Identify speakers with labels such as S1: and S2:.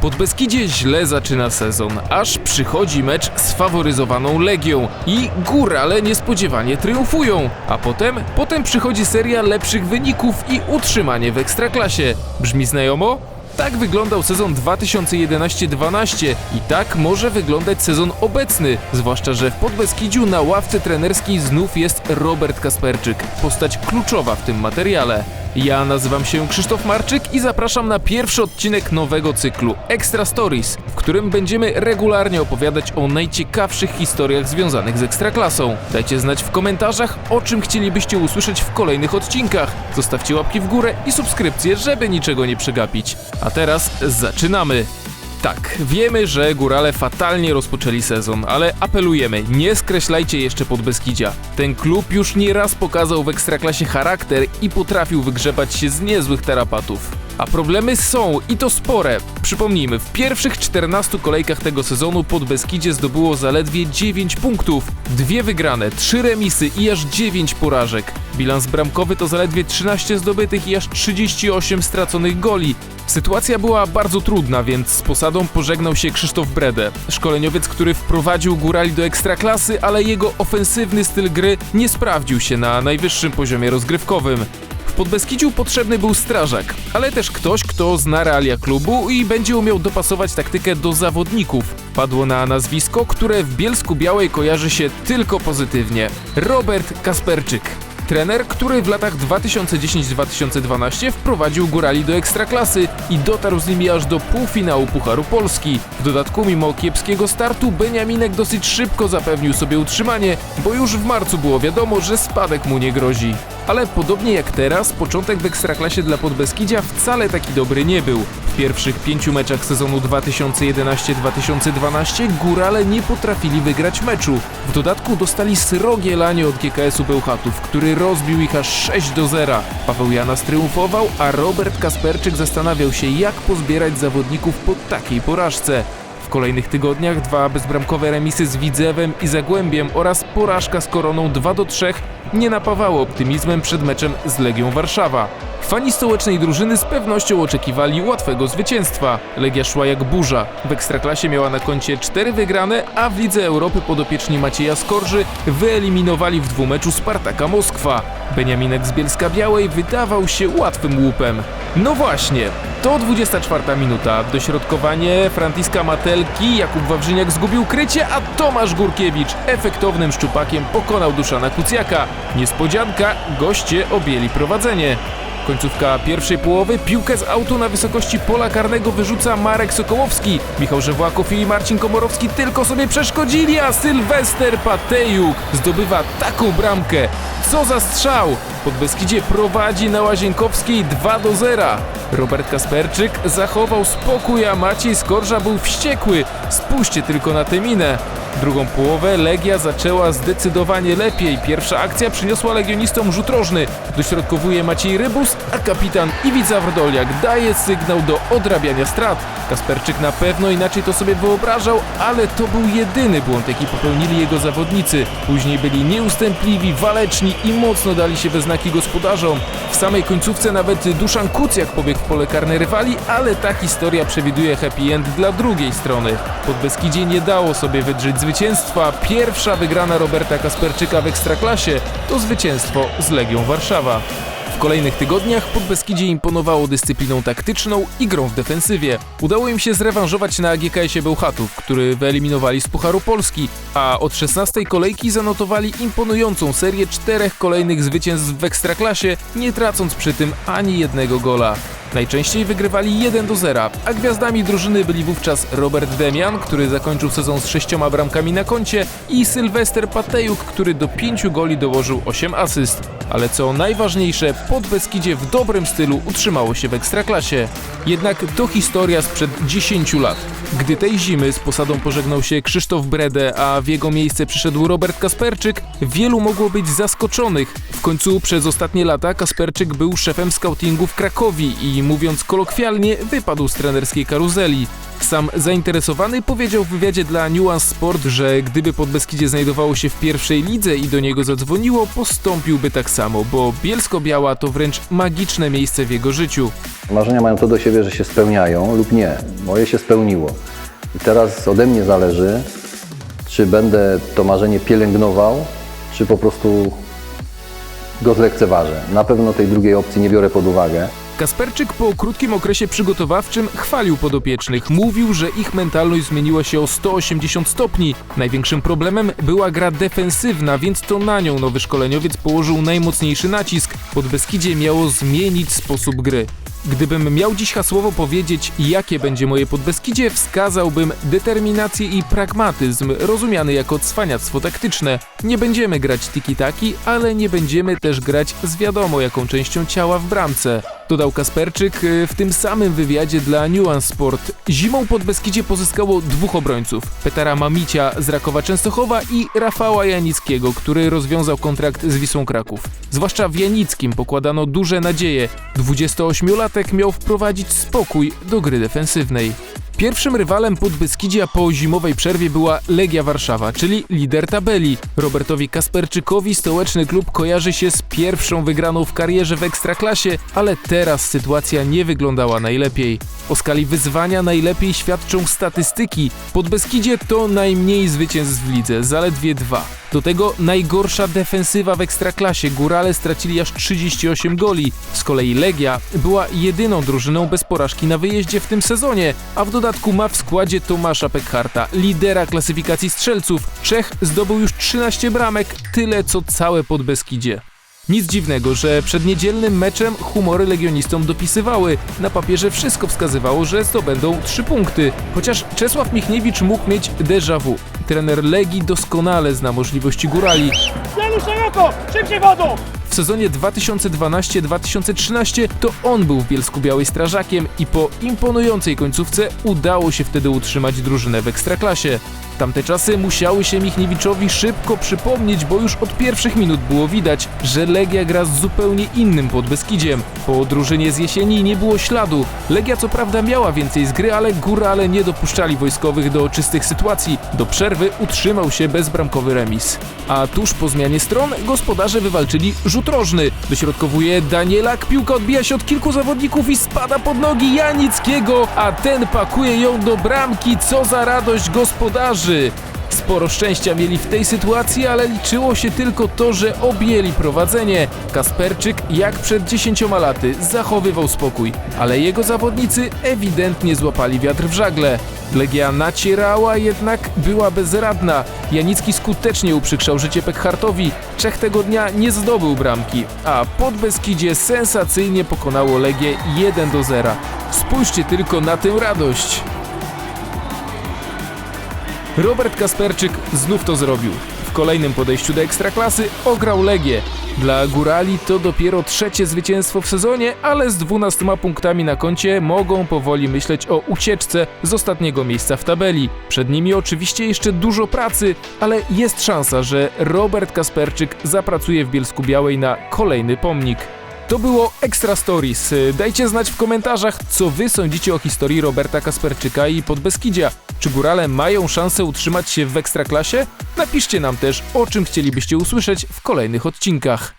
S1: Podbeskidzie źle zaczyna sezon, aż przychodzi mecz z faworyzowaną Legią i górale niespodziewanie triumfują. A potem, potem przychodzi seria lepszych wyników i utrzymanie w Ekstraklasie. Brzmi znajomo? Tak wyglądał sezon 2011-12 i tak może wyglądać sezon obecny, zwłaszcza że w Podbeskidziu na ławce trenerskiej znów jest Robert Kasperczyk, postać kluczowa w tym materiale. Ja nazywam się Krzysztof Marczyk i zapraszam na pierwszy odcinek nowego cyklu Extra Stories, w którym będziemy regularnie opowiadać o najciekawszych historiach związanych z Ekstraklasą. Dajcie znać w komentarzach, o czym chcielibyście usłyszeć w kolejnych odcinkach. Zostawcie łapki w górę i subskrypcję, żeby niczego nie przegapić. A teraz zaczynamy! Tak, wiemy, że górale fatalnie rozpoczęli sezon, ale apelujemy, nie skreślajcie jeszcze Podbeskidzia. Ten klub już nieraz pokazał w Ekstraklasie charakter i potrafił wygrzebać się z niezłych tarapatów. A problemy są i to spore. Przypomnijmy, w pierwszych 14 kolejkach tego sezonu Podbeskidzie zdobyło zaledwie 9 punktów. Dwie wygrane, 3 remisy i aż 9 porażek. Bilans bramkowy to zaledwie 13 zdobytych i aż 38 straconych goli. Sytuacja była bardzo trudna, więc z posadą pożegnał się Krzysztof Brede, szkoleniowiec, który wprowadził górali do ekstraklasy, ale jego ofensywny styl gry nie sprawdził się na najwyższym poziomie rozgrywkowym. Podbeskidziu potrzebny był strażak, ale też ktoś, kto zna realia klubu i będzie umiał dopasować taktykę do zawodników. Padło na nazwisko, które w Bielsku Białej kojarzy się tylko pozytywnie. Robert Kasperczyk. Trener, który w latach 2010-2012 wprowadził górali do ekstraklasy i dotarł z nimi aż do półfinału Pucharu Polski. W dodatku, mimo kiepskiego startu, Beniaminek dosyć szybko zapewnił sobie utrzymanie, bo już w marcu było wiadomo, że spadek mu nie grozi. Ale podobnie jak teraz, początek w ekstraklasie dla Podbeskidzia wcale taki dobry nie był. W pierwszych pięciu meczach sezonu 2011-2012 górale nie potrafili wygrać meczu. W dodatku dostali srogie lanie od GKS-u Bełchatów, który rozbił ich aż 6 do 0. Paweł Janas triumfował, a Robert Kasperczyk zastanawiał się, jak pozbierać zawodników po takiej porażce. W kolejnych tygodniach dwa bezbramkowe remisy z Widzewem i Zagłębiem oraz porażka z Koroną 2 do 3 nie napawało optymizmem przed meczem z Legią Warszawa. Fani stołecznej drużyny z pewnością oczekiwali łatwego zwycięstwa. Legia szła jak burza. W Ekstraklasie miała na koncie cztery wygrane, a w Lidze Europy podopieczni Macieja Skorży wyeliminowali w dwumeczu Spartaka Moskwa. Beniaminek z Bielska Białej wydawał się łatwym łupem. No właśnie, to 24 minuta. Dośrodkowanie Frantiska Matelki, Jakub Wawrzyniak zgubił krycie, a Tomasz Górkiewicz efektownym szczupakiem pokonał Duszana Kucjaka. Niespodzianka, goście objęli prowadzenie. Końcówka pierwszej połowy, piłkę z autu na wysokości pola karnego wyrzuca Marek Sokołowski. Michał Żewłakow i Marcin Komorowski tylko sobie przeszkodzili, a Sylwester Patejuk zdobywa taką bramkę. Co za strzał! Podbeskidzie prowadzi na Łazienkowskiej 2 do 0. Robert Kasperczyk zachował spokój, a Maciej Skorża był wściekły. Spójrzcie tylko na tę minę. Drugą połowę Legia zaczęła zdecydowanie lepiej. Pierwsza akcja przyniosła legionistom rzut rożny. Dośrodkowuje Maciej Rybus, a kapitan Iwica Wrdoliak daje sygnał do odrabiania strat. Kasperczyk na pewno inaczej to sobie wyobrażał, ale to był jedyny błąd, jaki popełnili jego zawodnicy. Później byli nieustępliwi, waleczni i mocno dali się we znaki gospodarzom. W samej końcówce nawet Duszan Kucjak pobiegł w pole karne rywali, ale ta historia przewiduje happy end dla drugiej strony. Podbeskidzie nie dało sobie wydrzeć zwycięstwa. Pierwsza wygrana Roberta Kasperczyka w Ekstraklasie to zwycięstwo z Legią Warszawa. W kolejnych tygodniach Podbeskidzie imponowało dyscypliną taktyczną i grą w defensywie. Udało im się zrewanżować na GKS-ie Bełchatów, który wyeliminowali z Pucharu Polski, a od 16 kolejki zanotowali imponującą serię czterech kolejnych zwycięstw w Ekstraklasie, nie tracąc przy tym ani jednego gola. Najczęściej wygrywali 1 do 0, a gwiazdami drużyny byli wówczas Robert Demian, który zakończył sezon z sześcioma bramkami na koncie i Sylwester Patejuk, który do pięciu goli dołożył 8 asyst. Ale co najważniejsze, Podbeskidzie w dobrym stylu utrzymało się w Ekstraklasie. Jednak to historia sprzed 10 lat. Gdy tej zimy z posadą pożegnał się Krzysztof Brede, a w jego miejsce przyszedł Robert Kasperczyk, wielu mogło być zaskoczonych. W końcu przez ostatnie lata Kasperczyk był szefem scoutingu w Krakowi i mówiąc kolokwialnie, wypadł z trenerskiej karuzeli. Sam zainteresowany powiedział w wywiadzie dla Nuance Sport, że gdyby Podbeskidzie znajdowało się w pierwszej lidze i do niego zadzwoniło, postąpiłby tak samo, bo Bielsko-Biała to wręcz magiczne miejsce w jego życiu.
S2: Marzenia mają to do siebie, że się spełniają lub nie. Moje się spełniło. I teraz ode mnie zależy, czy będę to marzenie pielęgnował, czy po prostu go zlekceważę. Na pewno tej drugiej opcji nie biorę pod uwagę.
S1: Kasperczyk po krótkim okresie przygotowawczym chwalił podopiecznych. Mówił, że ich mentalność zmieniła się o 180 stopni. Największym problemem była gra defensywna, więc to na nią nowy szkoleniowiec położył najmocniejszy nacisk. Podbeskidzie miało zmienić sposób gry. Gdybym miał dziś hasłowo powiedzieć, jakie będzie moje Podbeskidzie, wskazałbym determinację i pragmatyzm, rozumiany jako cwaniactwo taktyczne. Nie będziemy grać tiki-taki, ale nie będziemy też grać z wiadomo jaką częścią ciała w bramce. Dodał Kasperczyk y, w tym samym wywiadzie dla Nuance Sport. Zimą Podbeskidzie pozyskało dwóch obrońców. Petera Mamicia z Rakowa Częstochowa i Rafała Janickiego, który rozwiązał kontrakt z Wisłą Kraków. Zwłaszcza w Janickim pokładano duże nadzieje. 28-latek miał wprowadzić spokój do gry defensywnej. Pierwszym rywalem Podbeskidzia po zimowej przerwie była Legia Warszawa, czyli lider tabeli. Robertowi Kasperczykowi stołeczny klub kojarzy się z pierwszą wygraną w karierze w Ekstraklasie, ale teraz sytuacja nie wyglądała najlepiej. O skali wyzwania najlepiej świadczą statystyki. Podbeskidzie to najmniej zwycięstw w lidze, zaledwie dwa. Do tego najgorsza defensywa w Ekstraklasie. Górale stracili aż 38 goli. Z kolei Legia była jedyną drużyną bez porażki na wyjeździe w tym sezonie, a w dodatku ma w składzie Tomasza Pekharta, lidera klasyfikacji strzelców. Czech zdobył już 13 bramek, tyle co całe Podbeskidzie. Nic dziwnego, że przed niedzielnym meczem humory legionistom dopisywały. Na papierze wszystko wskazywało, że zdobędą 3 punkty. Chociaż Czesław Michniewicz mógł mieć déjà vu. Trener Legii doskonale zna możliwości górali.
S3: Szeroko! Szybciej wodą!
S1: W sezonie 2012-2013 to on był w Bielsku Białej strażakiem i po imponującej końcówce udało się wtedy utrzymać drużynę w Ekstraklasie. Tamte czasy musiały się Michniewiczowi szybko przypomnieć, bo już od pierwszych minut było widać, że Legia gra z zupełnie innym Podbeskidziem. Po drużynie z jesieni nie było śladu. Legia co prawda miała więcej z gry, ale górale nie dopuszczali wojskowych do czystych sytuacji. Do przerwy utrzymał się bezbramkowy remis. A tuż po zmianie stron gospodarze wywalczyli rzut rożny. Dośrodkowuje Danielak, piłka odbija się od kilku zawodników i spada pod nogi Janickiego, a ten pakuje ją do bramki. Co za radość gospodarzy! Sporo szczęścia mieli w tej sytuacji, ale liczyło się tylko to, że objęli prowadzenie. Kasperczyk, jak przed 10 laty, zachowywał spokój, ale jego zawodnicy ewidentnie złapali wiatr w żagle. Legia nacierała, jednak była bezradna. Janicki skutecznie uprzykrzał życie Pekhartowi. Czech tego dnia nie zdobył bramki, a Podbeskidzie sensacyjnie pokonało Legię 1 do 0. Spójrzcie tylko na tę radość! Robert Kasperczyk znów to zrobił. W kolejnym podejściu do Ekstraklasy ograł Legię. Dla Górali to dopiero trzecie zwycięstwo w sezonie, ale z 12 punktami na koncie mogą powoli myśleć o ucieczce z ostatniego miejsca w tabeli. Przed nimi oczywiście jeszcze dużo pracy, ale jest szansa, że Robert Kasperczyk zapracuje w Bielsku Białej na kolejny pomnik. To było Extra Stories. Dajcie znać w komentarzach, co wy sądzicie o historii Roberta Kasperczyka i Podbeskidzia. Czy górale mają szansę utrzymać się w Ekstraklasie? Napiszcie nam też, o czym chcielibyście usłyszeć w kolejnych odcinkach.